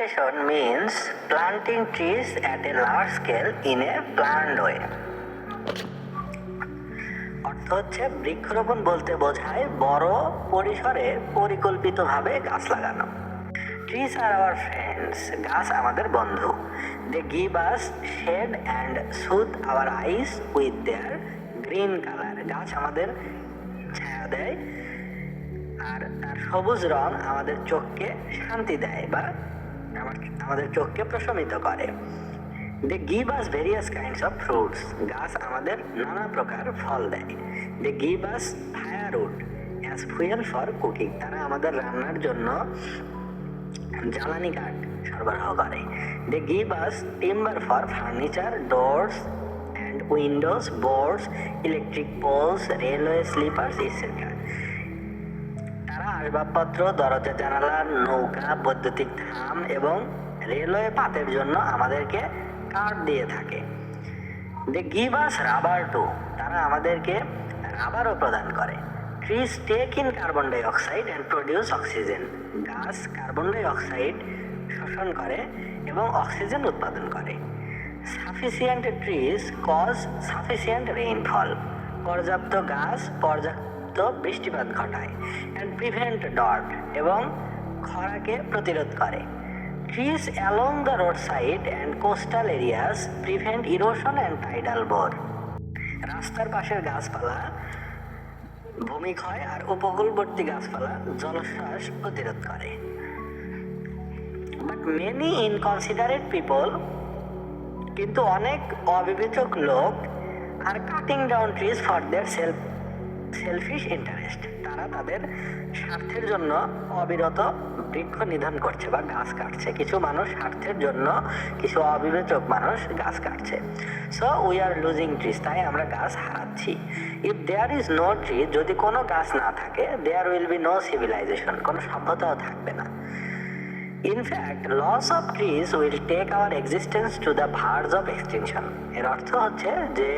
Plantation means planting trees at a large scale in a planned way. অর্থ হচ্ছে বৃক্ষরোপণ বলতে বোঝায় বড় পরিসরে পরিকল্পিতভাবে গাছ লাগানো। ট্রিজ আর আওয়ার ফ্রেন্ডস গাছ আমাদের বন্ধু। They give us shade and soothe our eyes with their green colour গাছ আমাদের ছায়া দেয়, আর তার সবুজ রং আমাদের চোখকে শান্তি দেয় বা আমাদের চোখকে প্রশমিত করে। They give us various kinds of fruits গাছ আমাদের নানা প্রকার ফল দেয়। They give us firewood as fuel for cooking তারা আমাদের রান্নার জন্য জ্বালানি কাঠ সরবরাহ করে। They give us timber for furniture doors and windows boards electric poles railway sleepers ইত্যাদি তারা আসবাবপত্র, দরজা জানালা, নৌকা, বৈদ্যুতিক থাম এবং রেলওয়ে পাতের জন্য আমাদেরকে কাঠ দিয়ে থাকে। দে গিভ আস রাবার টু তারা আমাদেরকে রাবারও প্রদান করে। Trees take in carbon die oxide and produce oxygen গাছ কার্বন ডাই অক্সাইড শোষণ করে এবং অক্সিজেন উৎপাদন করে। Sufficient trees cause sufficient rainfall পর্যাপ্ত গাছ পর্যাপ্ত বৃষ্টিপাত ঘটায় অ্যান্ড প্রিভেন্ট ডট এবং খরাকে প্রতিরোধ করে। Trees along the road side and coastal areas prevent erosion and tidal bore রাস্তার পাশের গাছপালা, ভূমিক্ষয় আর উপকূলবর্তী গাছপালা জলশ্বাস প্রতিরোধ করে। বাট মেনি ইনকনসিডারেট পিপল কিন্তু অনেক অবিবেচক লোক are cutting down trees for their self selfish interest তারা তাদের স্বার্থের জন্য অবিরত বৃক্ষ নিধন করছে বা গাছ কাটছে। কিছু মানুষ স্বার্থের জন্য, কিছু অবিবেচক মানুষ গাছ কাটছে। So we are losing trees তাই আমরা গাছ হারাচ্ছি। If there is no tree যদি কোনো গাছ না থাকে there will be no civilization কোনো সভ্যতাও থাকবে না। In fact loss of trees will take our existence to the verge of extinction এর অর্থ হচ্ছে যে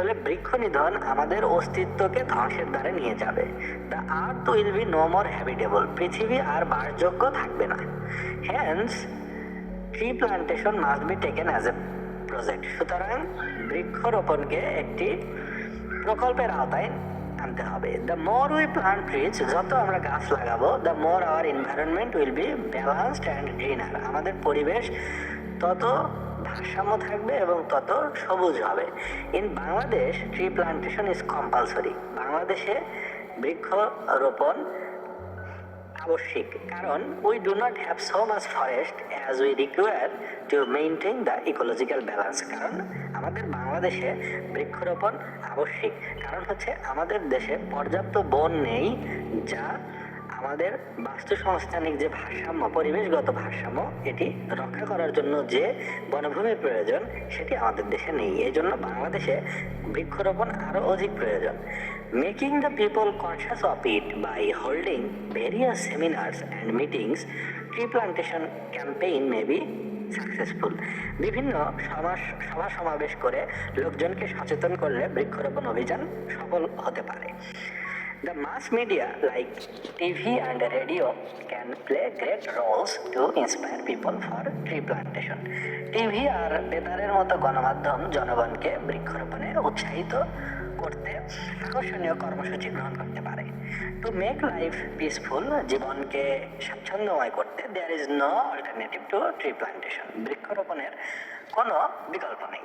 আসলে বৃক্ষ নিধন আমাদের অস্তিত্বকে ধ্বংসের দ্বারে নিয়ে যাবে। The earth will be no more habitable. পৃথিবী আর বাসযোগ্য থাকবে না। Hence tree plantation must be taken as a project সুতরাং বৃক্ষরোপণকে একটি প্রকল্পের আওতায় আনতে হবে। The more we plant trees যত আমরা গাছ লাগাবো the more our environment will be balanced and greener আমাদের পরিবেশ তত ভারসাম্য থাকবে এবং তত সবুজ হবে। In Bangladesh tree plantation is compulsory বাংলাদেশে বৃক্ষরোপণ আবশ্যিক, কারণ we do not have so much forest as we require to maintain the ecological balance কারণ আমাদের বাংলাদেশে বৃক্ষরোপণ আবশ্যিক। কারণ হচ্ছে আমাদের দেশে পর্যাপ্ত বন নেই যা আমাদের বাস্তু সংস্থানিক যে ভারসাম্য, পরিবেশগত ভারসাম্য, এটি রক্ষা করার জন্য যে বনভূমির প্রয়োজন, সেটি আমাদের দেশে নেই। এই জন্য বাংলাদেশে বৃক্ষরোপণ আরও অধিক প্রয়োজন। Making the people conscious of it by holding various seminars and meetings tree plantation campaign may be successful বিভিন্ন সভা সভা সমাবেশ করে লোকজনকে সচেতন করলে বৃক্ষরোপণ অভিযান সফল হতে পারে। The mass media, like TV and radio, can play great roles to inspire people for tree plantation. TV আর বেতারের মতো গণমাধ্যম জনগণকে বৃক্ষরোপণে উৎসাহিত করতে আকর্ষণীয় কর্মসূচি গ্রহণ করতে পারে। টু মেক লাইফ পিসফুল জীবনকে স্বাচ্ছন্দ্যময় করতে there is no alternative to tree plantation বৃক্ষরোপণের কোনো বিকল্প নেই।